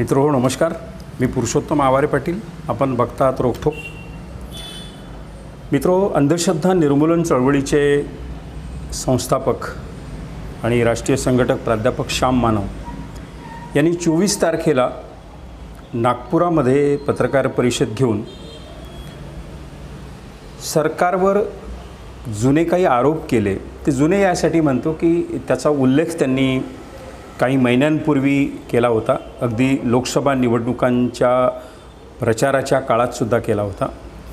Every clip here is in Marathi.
मित्र हो नमस्कार. मी पुरुषोत्तम आवारे पाटील. आपण बघतात रोखोक मित्रो अंधश्रद्धा निर्मूलन चळवळीचे संस्थापक आणि राष्ट्रीय संघटक प्राध्यापक श्याम मानव यांनी चोवीस तारखेला नागपुरामध्ये पत्रकार परिषद घेऊन सरकारवर जुने काही आरोप केले. ते जुने यासाठी म्हणतो की त्याचा उल्लेख त्यांनी काही महिन्यांपूर्वी केला होता. अगदी लोकसभा निवडणुकांच्या प्रचाराच्या काळातसुद्धा केला होता.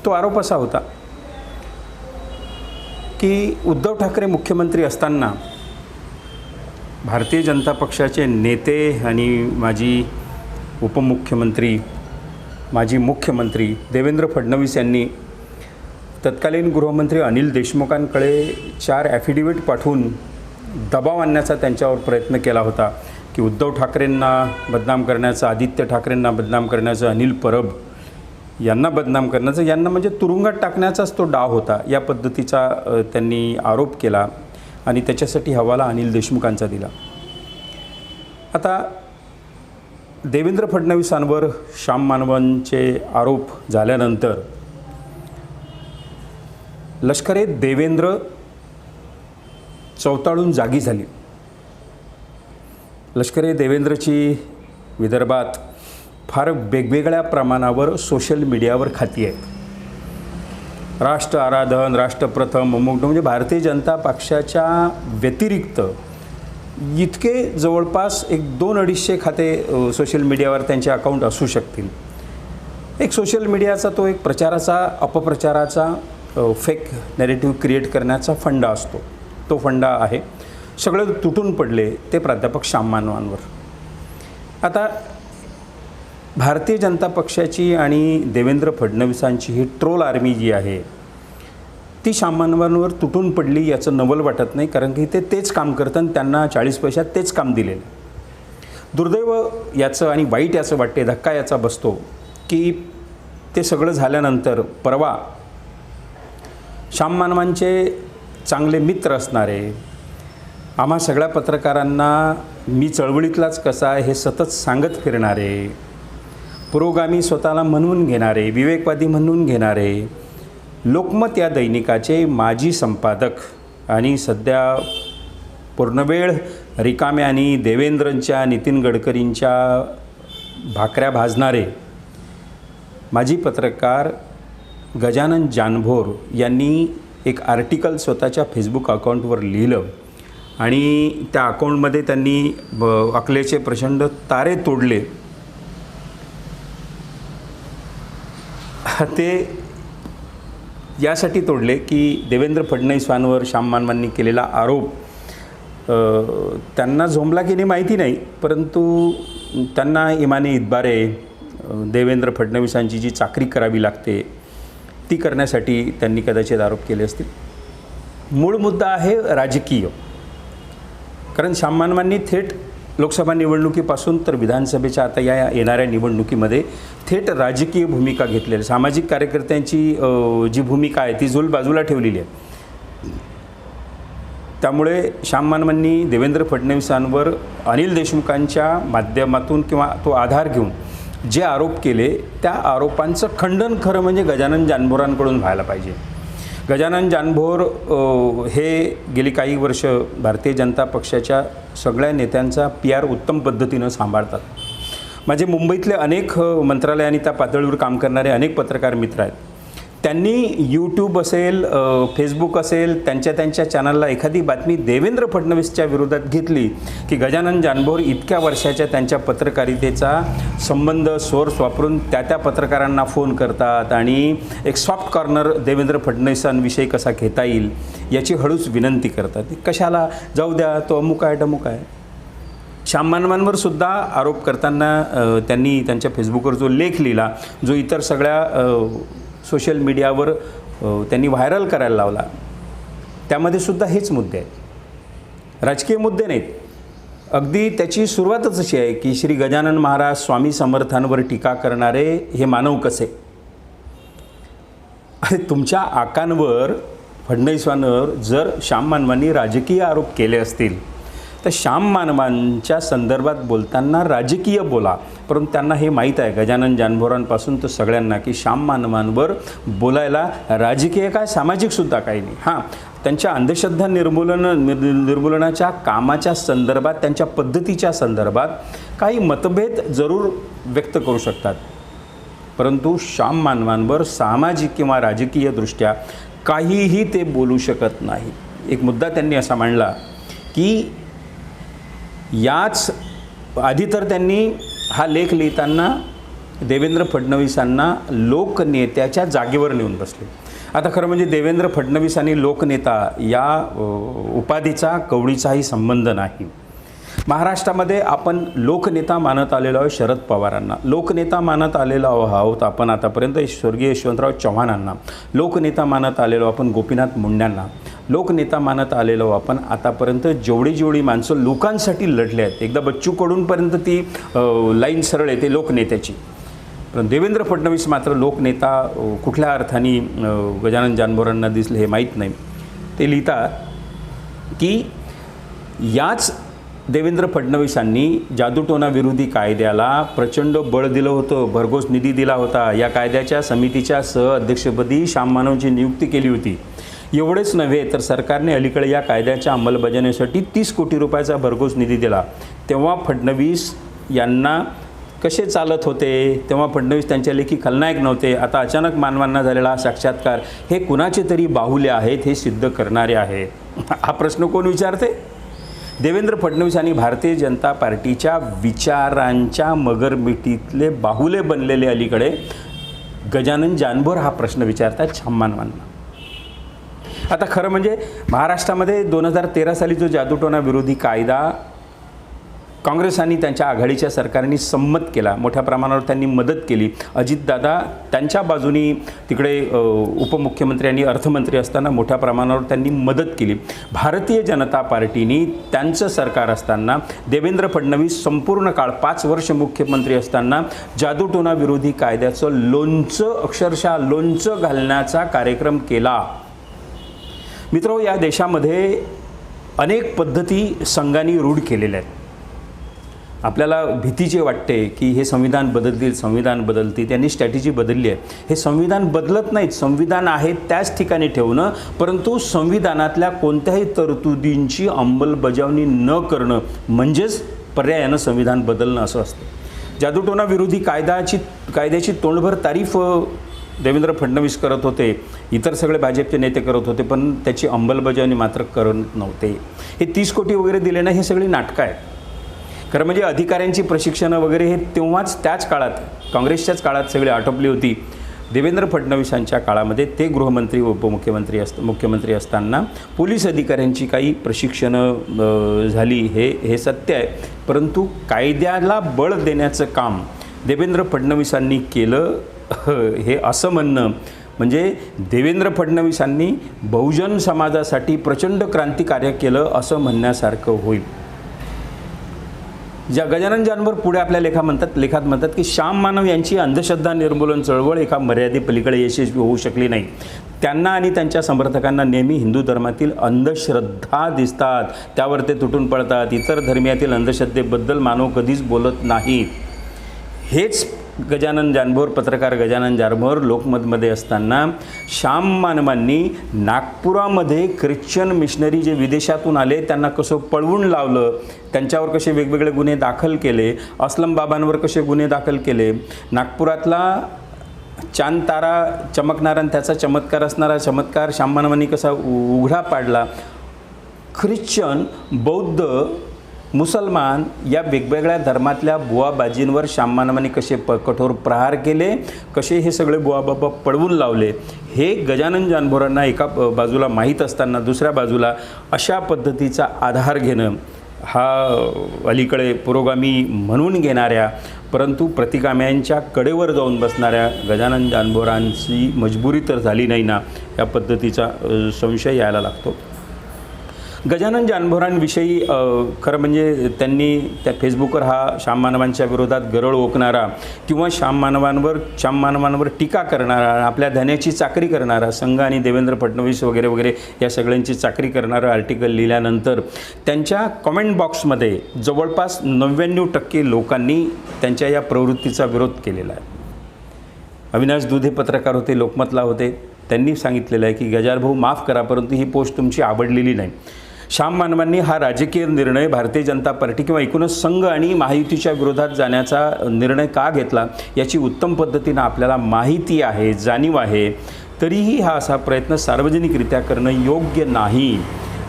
तो आरोप असा होता की उद्धव ठाकरे मुख्यमंत्री असताना भारतीय जनता पक्षाचे नेते आणि माजी उपमुख्यमंत्री माजी मुख्यमंत्री देवेंद्र फडणवीस यांनी तत्कालीन गृहमंत्री अनिल देशमुखांकडे चार ॲफिडेविट पाठवून दबाव आणण्याचा त्यांच्यावर प्रयत्न केला होता की उद्धव ठाकरेंना बदनाम करण्याचं आदित्य ठाकरेंना बदनाम करण्याचं अनिल परब यांना बदनाम करण्याचं यांना म्हणजे तुरुंगात टाकण्याचाच तो डाव होता या पद्धतीचा त्यांनी आरोप केला आणि त्याच्यासाठी हवाला अनिल देशमुखांचा दिला. आता देवेंद्र फडणवीसांवर श्याम मानवांचे आरोप झाल्यानंतर लष्करे देवेंद्र चौताळून जागी झाली. लष्करे देवेंद्रची विदर्भात फार वेगवेगळ्या प्रमाणावर सोशल मीडियावर खाती आहेत. राष्ट्र आराधन राष्ट्रप्रथम अमुक म्हणजे भारतीय जनता पक्षाच्या व्यतिरिक्त इतके जवळपास एक दोन अडीचशे खाते सोशल मीडियावर त्यांचे अकाउंट असू शकतील. एक सोशल मीडियाचा तो एक प्रचाराचा अपप्रचाराचा फेक नॅरेटिव्ह क्रिएट करण्याचा फंडा असतो. तो फंडा आहे. सगळं तुटून पडले ते प्राध्यापक श्याम मानवांवर. आता भारतीय जनता पक्षाची आणि देवेंद्र फडणवीसांची ही ट्रोल आर्मी जी आहे ती सामान्यांवर तुटून पडली याचं नवल वाटत नाही कारण की ते तेच काम करतं आणि त्यांना चाळीस पैशात तेच काम दिलेलं दुर्दैव याचं आणि वाईट याचं वाटते धक्का याचा बसतो की ते सगळं झाल्यानंतर परवा श्याम मानवांचे चांगले मित्र असणारे आम्हा सगळ्या पत्रकारांना मी चळवळीतलाच कसा आहे हे सतत सांगत फिरणारे पुरोगामी स्वतःला म्हणून घेणारे विवेकवादी म्हणून घेणारे लोकमत या दैनिकाचे माजी संपादक आणि सध्या पूर्णवेळ रिकाम्या आणि देवेंद्रंच्या नितीन गडकरींच्या भाकऱ्या भाजणारे माजी पत्रकार गजानन जानभोर यांनी एक आर्टिकल स्वतःच्या फेसबुक अकाउंटवर लिहिलं. आणि त्या अकाउंटमध्ये त्यांनी अकलेचे प्रचंड तारे तोडले. ते यासाठी तोडले की देवेंद्र फडणवीसांवर श्याम मानवांनी केलेला आरोप त्यांना झोंबला की नाही माहिती नाही परंतु त्यांना इमाने इतबारे देवेंद्र फडणवीसांची जी चाकरी करावी लागते ती करण्यासाठी त्यांनी कदाचित आरोप केले असतील. मूळ मुद्दा आहे राजकीय. कारण श्याममानवांनी थेट लोकसभा निवडणुकीपासून तर विधानसभेच्या आता या येणाऱ्या निवडणुकीमध्ये थेट राजकीय भूमिका घेतलेली आहे. सामाजिक कार्यकर्त्यांची जी भूमिका आहे ती झुल बाजूला ठेवलेली आहे. त्यामुळे श्याम मानवांनी देवेंद्र फडणवीसांवर अनिल देशमुखांच्या माध्यमातून किंवा तो आधार घेऊन जे आरोप केले त्या आरोपांचं खंडन खरं म्हणजे गजानन जानभोरांकडून व्हायला पाहिजे. गजानन जानभोर हे गेली काही वर्ष भारतीय जनता पक्षाच्या सगळ्या नेत्यांचा पी आर उत्तम पद्धतीनं सांभाळतात. माझे मुंबईतले अनेक मंत्रालयाने मंत्रालय आणि त्या पातळीवर काम करणारे अनेक पत्रकार मित्र आहेत. त्यांनी यूट्यूब असेल फेसबुक असेल त्यांच्या त्यांच्या चॅनलला एखादी बातमी देवेंद्र फडणवीसच्या विरोधात घेतली की गजानन जानभोर इतक्या वर्षाच्या त्यांच्या पत्रकारितेचा संबंध सोर्स वापरून त्या त्या पत्रकारांना फोन करतात आणि एक सॉफ्ट कॉर्नर देवेंद्र फडणवीसांविषयी कसा घेता येईल याची हळूच विनंती करतात. कशाला? जाऊ द्या तो अमुक आहे डमुक आहे. श्याम मानवांवर सुद्धा आरोप करताना त्यांनी त्यांच्या फेसबुकवर जो लेख लिहिला जो इतर सगळ्या सोशल मीडियावर त्यांनी व्हायरल करायला लावला. त्यामध्ये सुद्धा हेच मुद्दे आहेत. राजकीय मुद्दे नाहीत. अगदी त्याची सुरुवातच अशी आहे की श्री गजानन महाराज स्वामी समर्थांवर टीका करणारे हे मानव कसे? अरे तुमच्या आकांवर फडणवीसांवर जर श्याम मानवांनी राजकीय आरोप केले असतील तर श्याम मानवांच्या संदर्भात बोलताना राजकीय बोला. परंतु त्यांना हे माहीत आहे गजानन जानभोरांपासून तर सगळ्यांना की श्याम मानवांवर बोलायला राजकीय काय सामाजिकसुद्धा काही नाही. हां त्यांच्या अंधश्रद्धा निर्मूलन निर् निर्मूलनाच्या कामाच्या संदर्भात त्यांच्या पद्धतीच्या संदर्भात काही मतभेद जरूर व्यक्त करू शकतात. परंतु श्याम मानवांवर सामाजिक किंवा राजकीयदृष्ट्या काहीही ते बोलू शकत नाही. एक मुद्दा त्यांनी असा मांडला की याच आधी तर त्यांनी हा लेख लिहिताना देवेंद्र फडणवीसांना लोकनेत्याच्या जागेवर नेऊन बसले. आता खरं म्हणजे देवेंद्र फडणवीस आणि लोकनेता या उपाधीचा कवडीचाही संबंध नाही. महाराष्ट्रामध्ये आपण लोकनेता मानत आलेलो आहोत शरद पवारांना. लोकनेता मानत आलेलो आहोत आपण आतापर्यंत स्वर्गीय यशवंतराव चव्हाणांना. लोकनेता मानत आलेलो आपण गोपीनाथ मुंड्यांना. लोकनेता मानत आलेलो आपण आतापर्यंत जेवढी जेवढी माणसं लोकांसाठी लढले आहेत. एकदा बच्चूकडूनपर्यंत ती लाईन सरळ येते लोकनेत्याची. पण देवेंद्र फडणवीस मात्र लोकनेता कुठल्या अर्थाने गजानन जानबोरांना दिसले हे माहीत नाही. ते लिहितात की याच देवेंद्र फडणवीसांनी जादूटोना विरोधी कायद्याला प्रचंड बळ दिलं होतं भरघोस निधी दिला होता. या कायद्याच्या समितीच्या सहअध्यक्षपदी श्याम मानवची नियुक्ती केली होती. एवढेच नव्हे तर सरकारने अलीकडे या कायद्याच्या अंमलबजावणीसाठी तीस कोटी रुपयाचा भरघोस निधी दिला. तेव्हा फडणवीस यांना कसे चालत होते? तेव्हा फडणवीस त्यांच्या लेखी खलनायक नव्हते. आता अचानक मानवांना झालेला हा साक्षात्कार हे कुणाचे तरी बाहुले आहेत हे सिद्ध करणारे आहे हा प्रश्न कोण विचारते? देवेंद्र फडणवीस आणि भारतीय जनता पार्टीच्या विचारांच्या मगरमिटीतले बाहुले बनलेले अलीकडे गजानन जानभोर हा प्रश्न विचारतात छम्मानवांना. आता खरं म्हणजे महाराष्ट्रामध्ये दोन हजार तेरा साली जो जादूटोना विरोधी कायदा काँग्रेस आणि त्यांच्या आघाडीच्या सरकारने संमत केला. मोठ्या प्रमाणावर त्यांनी मदत केली. अजितदादा त्यांच्या बाजूनी तिकडे उपमुख्यमंत्री आणि अर्थमंत्री असताना मोठ्या प्रमाणावर त्यांनी मदत केली. भारतीय जनता पार्टीने त्यांचं सरकार असताना देवेंद्र फडणवीस संपूर्ण काळ पाच वर्ष मुख्यमंत्री असताना जादूटोना विरोधी कायद्याचं लोणचं अक्षरशः लोणचं घालण्याचा कार्यक्रम केला. मित्र या देशामध्ये अनेक पद्धती संघांनी रूढ केलेल्या आहेत. आपल्याला भीतीचे वाटते की हे संविधान बदलतील संविधान बदलतील त्यांनी स्ट्रॅटेजी बदलली आहे. हे संविधान बदलत नाहीत. संविधान आहे त्याच ठिकाणी ठेवणं परंतु संविधानातल्या कोणत्याही तरतुदींची अंमलबजावणी न करणं म्हणजेच पर्यायानं संविधान बदलणं असं असतं. जादूटोना विरोधी कायद्याची कायद्याची तोंडभर तारीफ देवेंद्र फडणवीस करत होते. इतर सगळे भाजपचे नेते करत होते पण त्याची अंमलबजावणी मात्र करत नव्हते. हे तीस कोटी वगैरे दिले ना हे सगळी नाटकं आहेत. खरं म्हणजे अधिकाऱ्यांची प्रशिक्षणं वगैरे हे तेव्हाच त्याच काळात काँग्रेसच्याच काळात सगळी आटोपली होती. देवेंद्र फडणवीसांच्या काळामध्ये ते गृहमंत्री व उपमुख्यमंत्री असत मुख्यमंत्री असताना पोलीस अधिकाऱ्यांची काही प्रशिक्षणं झाली हे हे सत्य आहे. परंतु कायद्याला बळ देण्याचं काम देवेंद्र फडणवीसांनी केलं हे असं म्हणणं म्हणजे देवेंद्र फडणवीसांनी बहुजन समाजासाठी प्रचंड क्रांतिकार्य केलं असं म्हणण्यासारखं होईल. ज्या गजानन जानवर पुढे आपल्या लेखा म्हणतात लेखात म्हणतात की श्याम मानव यांची अंधश्रद्धा निर्मूलन चळवळ एका मर्यादेपलीकडे यशस्वी होऊ शकली नाही. त्यांना आणि त्यांच्या समर्थकांना नेहमी हिंदू धर्मातील अंधश्रद्धा दिसतात. त्यावर ते तुटून पडतात. इतर धर्मियातील अंधश्रद्धेबद्दल मानव कधीच बोलत नाहीत. हेच गजानन जानभोर पत्रकार गजानन जानभोर लोकमतमध्ये असताना श्याम मानवांनी नागपुरामध्ये ख्रिश्चन मिशनरी जे विदेशातून आले त्यांना कसं पळवून लावलं त्यांच्यावर कसे वेगवेगळे गुन्हे दाखल केले अस्लम बाबांवर कसे गुन्हे दाखल केले नागपुरातला चांद तारा चमकणारा आणि त्याचा चमत्कार असणारा चमत्कार श्याम मानवांनी कसा उघडा पाडला ख्रिश्चन बौद्ध मुसलमान या वेगवेगळ्या धर्मातल्या बुवाबाजींवर श्यामानवाने कसे प कठोर प्रहार केले कसे हे सगळे बुवाबाबा पळवून लावले हे गजानन जानभोरांना एका बाजूला माहीत असताना दुसऱ्या बाजूला अशा पद्धतीचा आधार घेणं हा अलीकडे पुरोगामी म्हणून घेणाऱ्या परंतु प्रतिकाम्यांच्या कडेवर जाऊन बसणाऱ्या गजानन जानभोरांची मजबुरी तर झाली नाही ना या पद्धतीचा संशय यायला लागतो. गजानन जानभोरांविषयी खरं म्हणजे त्यांनी त्या फेसबुकवर हा श्याम मानवांच्या विरोधात गरळ ओकणारा किंवा श्याम मानवांवर श्याम मानवांवर टीका करणारा आपल्या धन्याची चाकरी करणारा संघ आणि देवेंद्र फडणवीस वगैरे वगैरे या सगळ्यांची चाकरी करणारं आर्टिकल लिहिल्यानंतर त्यांच्या कमेंट बॉक्समध्ये जवळपास नव्याण्णव टक्के लोकांनी त्यांच्या या प्रवृत्तीचा विरोध केलेला आहे. अविनाश दुधे पत्रकार होते लोकमतला होते. त्यांनी सांगितलेलं आहे की गजारभाऊ माफ करा परंतु ही पोस्ट तुमची आवडलेली नाही. श्याम मानवांनी हा राजकीय निर्णय भारतीय जनता पार्टी किंवा एकूणच संघ आणि महायुतीच्या विरोधात जाण्याचा निर्णय का घेतला याची उत्तम पद्धतीनं आपल्याला माहिती आहे जाणीव आहे. तरीही हा असा प्रयत्न सार्वजनिकरित्या करणं योग्य नाही.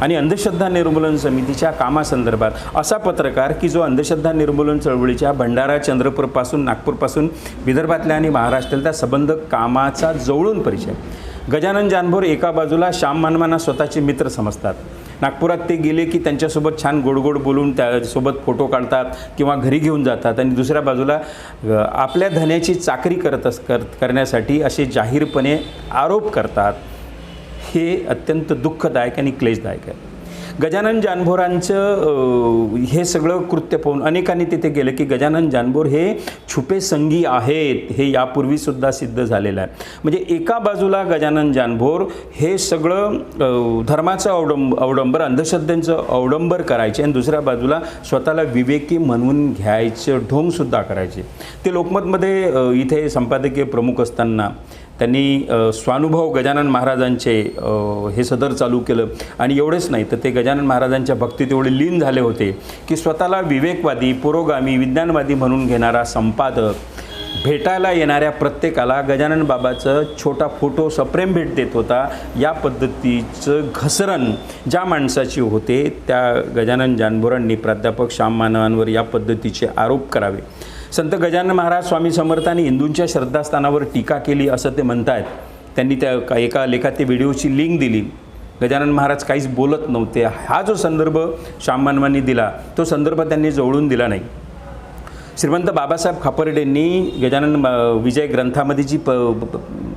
आणि अंधश्रद्धा निर्मूलन समितीच्या कामासंदर्भात असा पत्रकार की जो अंधश्रद्धा निर्मूलन चळवळीच्या भंडारा चंद्रपूरपासून नागपूरपासून विदर्भातल्या आणि महाराष्ट्रातल्या संबंध कामाचा जवळून परिचय. गजानन जानभोर एका बाजूला श्याम मानवांना स्वतःचे मित्र समजतात. नागपुरात ते गेले की त्यांच्यासोबत छान गोडगोड बोलून त्यासोबत फोटो काढतात किंवा घरी घेऊन जातात. आणि दुसऱ्या बाजूला आपल्या धन्याची चाकरी करत अस कर करण्यासाठी असे जाहीरपणे आरोप करतात. हे अत्यंत दुःखदायक आणि क्लेशदायक आहे. गजानन जानभोरांचं हे सगळं कृत्य पाहून अनेकांनी तिथे गेलं की गजानन जानभोर हे छुपे संगी आहेत हे यापूर्वीसुद्धा सिद्ध झालेलं आहे. म्हणजे एका बाजूला गजानन जानभोर हे सगळं धर्माचं अवडंब अवडंबर अंधश्रद्धेचं अवडंबर करायचे आणि दुसऱ्या बाजूला स्वतःला विवेकी म्हणून घ्यायचं ढोंगसुद्धा करायचे. ते लोकमतमध्ये इथे संपादकीय प्रमुख असताना त्यांनी स्वानुभव गजानन महाराजांचे हे सदर चालू केलं. आणि एवढेच नाही तर ते गजानन महाराजांच्या भक्तीत एवढे लीन झाले होते की स्वतःला विवेकवादी पुरोगामी विज्ञानवादी म्हणून घेणारा संपादक भेटायला येणाऱ्या प्रत्येकाला गजानन बाबाचं छोटा फोटो सप्रेम भेट देत होता. या पद्धतीचं घसरण ज्या माणसाची होते त्या गजानन जानभोरांनी प्राध्यापक श्याम मानवांवर या पद्धतीचे आरोप करावे. संत गजानन महाराज स्वामी समर्थांनी हिंदूंच्या श्रद्धास्थानावर टीका केली असं ते म्हणतायत. त्यांनी त्या का- एका लेखात ते व्हिडिओची लिंक दिली. गजानन महाराज काहीच बोलत नव्हते. हा जो संदर्भ श्याम मानवांनी दिला तो संदर्भ त्यांनी जवळून दिला नाही. श्रीमंत बाबासाहेब खापर्डेंनी गजानन विजय ग्रंथामध्ये जी प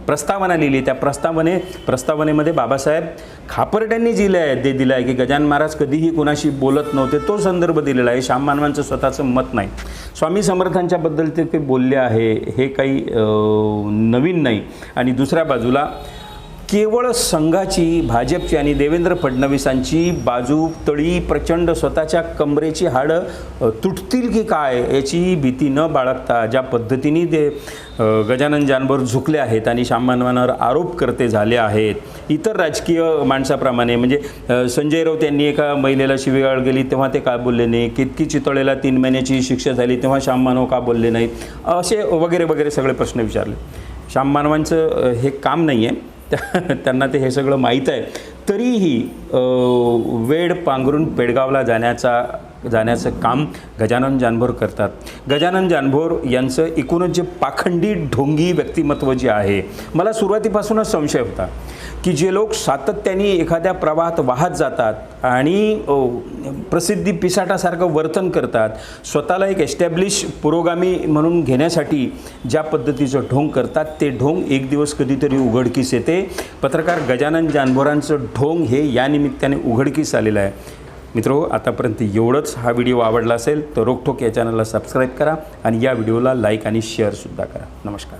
प्रस्तावना लिहिली त्या प्रस्तावने प्रस्तावनेमध्ये बाबासाहेब खापर्ड्यांनी दिलं आहे ते दिलं आहे की गजानन महाराज कधीही कोणाशी बोलत नव्हते तो संदर्भ दिलेला आहे. श्याम मानवांचं स्वतःचं मत नाही. स्वामी समर्थांच्याबद्दल ते ते बोलले आहे हे काही नवीन नाही. आणि दुसऱ्या बाजूला केवळ संघाची भाजपची आणि देवेंद्र फडणवीसांची बाजू तळी प्रचंड स्वतःच्या कमरेची हाडं तुटतील की काय याची भीती न बाळगता ज्या पद्धतीने ते अ, गजानन जानभर झुकले आहेत आणि श्याममानवांवर आरोप करते झाले आहेत. इतर राजकीय माणसाप्रमाणे म्हणजे संजय राऊत यांनी एका महिलेला शिवीगाळ गेली तेव्हा ते का बोलले नाही? कितकी चितळेला तीन महिन्याची शिक्षा झाली तेव्हा श्याममानव का बोलले नाहीत? असे वगैरे वगैरे सगळे प्रश्न विचारले. श्याम मानवांचं हे काम नाही आहे त्या- त्यांना ते हे सगळं माहीत आहे. तरीही वेड पांघरून पेडगावला जाण्याचा जाण्याचं काम गजानन जानभोर करतात. गजानन जानभोर यांचं एकूणच जे पाखंडी ढोंगी व्यक्तिमत्व जे आहे मला सुरुवातीपासूनच संशय होता की जे लोक सातत्याने एखाद्या प्रवाहात वाहत जातात आणि प्रसिद्धी पिसाटासारखं वर्तन करतात स्वतःला एक एस्टॅब्लिश पुरोगामी म्हणून घेण्यासाठी ज्या पद्धतीचं ढोंग करतात ते ढोंग एक दिवस कधीतरी उघडकीस येते. पत्रकार गजानन जानभोरांचं ढोंग हे या निमित्ताने उघडकीस आलेलं आहे. मित्रो आतापर्यंत एवढंच हा व्हिडिओ आवडला असेल तर रोकठोक या चॅनलला सबस्क्राईब करा आणि या व्हिडिओला लाईक आणि शेअरसुद्धा करा. नमस्कार.